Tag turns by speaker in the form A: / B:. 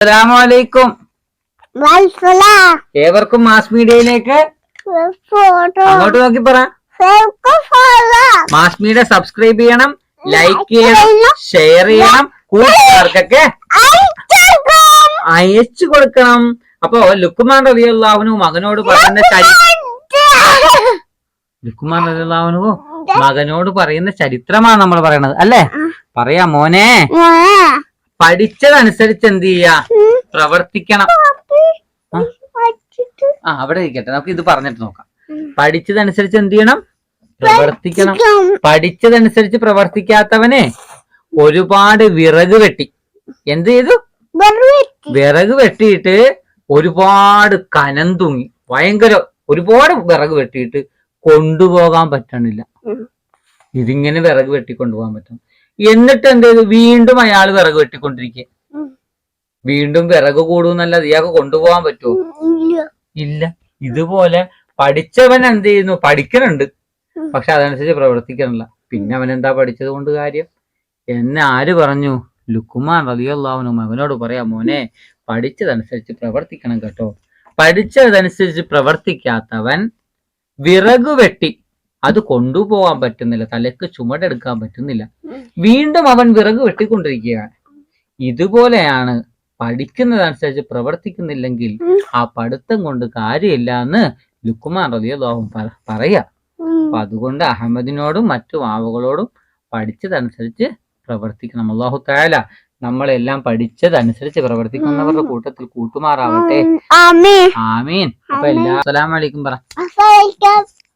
A: അസ്സലാമലൈക്കും
B: വത്സല
A: ഏവർക്കും മാസ് മീഡിയയിലേക്ക് അങ്ങോട്ട് നോക്കി പറ. മാസ് മീഡിയ സബ്സ്ക്രൈബ് ചെയ്യണം ലൈക്ക് ചെയ്യണം ഷെയർ ചെയ്യണം കൂട്ടുകാർക്കൊക്കെ അയച്ചു കൊടുക്കണം. അപ്പൊ ലുക്കുമാൻ റലിയുള്ളവനു മകനോട് പറയുന്ന ലുക്കുമാൻ റലിയുള്ളവനു മകനോട് പറയുന്ന ചരിത്രമാണ് നമ്മൾ പറയണത് അല്ലേ? പറയാ മോനെ. പഠിച്ചതനുസരിച്ച് എന്ത് ചെയ്യാ? പ്രവർത്തിക്കണം. ആ? അവിടെ ഇരിക്കട്ടെ. നമുക്ക് ഇത് പറഞ്ഞിട്ട് നോക്കാം. പഠിച്ചതനുസരിച്ച് എന്ത് ചെയ്യണം? പ്രവർത്തിക്കണം. പഠിച്ചതനുസരിച്ച് പ്രവർത്തിക്കാത്തവനെ ഒരുപാട് വിറക് വെട്ടി. എന്ത് ചെയ്തു? വിറക് വെട്ടിയിട്ട് ഒരുപാട് കനം തൂങ്ങി. ഭയങ്കര ഒരുപാട് വിറക് വെട്ടിയിട്ട് കൊണ്ടുപോകാൻ പറ്റണില്ല. ഇതിങ്ങനെ വിറക് വെട്ടി കൊണ്ടുപോകാൻ പറ്റും. എന്നിട്ട് എന്ത് ചെയ്തു വീണ്ടും അയാൾ വിറക് വെട്ടിക്കൊണ്ടിരിക്കുക വീണ്ടും വിറക് കൂടുന്നല്ലാതെ ഇയാൾക്ക് കൊണ്ടുപോകാൻ പറ്റുമോ ഇല്ല. ഇതുപോലെ പഠിച്ചവൻ എന്ത് ചെയ്യുന്നു പഠിക്കണുണ്ട് പക്ഷെ അതനുസരിച്ച് പ്രവർത്തിക്കണില്ല. പിന്നെ അവൻ എന്താ പഠിച്ചത് കൊണ്ട് കാര്യം? എന്നെ ആര് പറഞ്ഞു? ലുക്കുമാൻ റതിയല്ലാവനും അവനോട് പറയാം മോനെ പഠിച്ചതനുസരിച്ച് പ്രവർത്തിക്കണം കേട്ടോ. പഠിച്ചതനുസരിച്ച് പ്രവർത്തിക്കാത്തവൻ വിറക് വെട്ടി. അത് കൊണ്ടുപോകാൻ പറ്റുന്നില്ല തലക്ക് ചുമടെടുക്കാൻ പറ്റുന്നില്ല. വീണ്ടും അവൻ വിറക് വെട്ടിക്കൊണ്ടിരിക്കുകയാണ്. ഇതുപോലെയാണ് പഠിക്കുന്നതനുസരിച്ച് പ്രവർത്തിക്കുന്നില്ലെങ്കിൽ ആ പഠിത്തം കൊണ്ട് കാര്യമില്ല എന്ന് ലുക്കുമാൻ റലിയല്ലാഹും പറയാ അപ്പൊ അതുകൊണ്ട് അഹമ്മദിനോടും മറ്റു ആവുകളോടും പഠിച്ചതനുസരിച്ച് പ്രവർത്തിക്കണം. അള്ളാഹു താല നമ്മളെല്ലാം പഠിച്ചതനുസരിച്ച് പ്രവർത്തിക്കുന്നവരുടെ കൂട്ടത്തിൽ കൂട്ടുമാറാവട്ടെ.
B: ആമേ
A: ആമീൻ. അപ്പൊ എല്ലാ അസ്സലാമലൈക്കും പറ.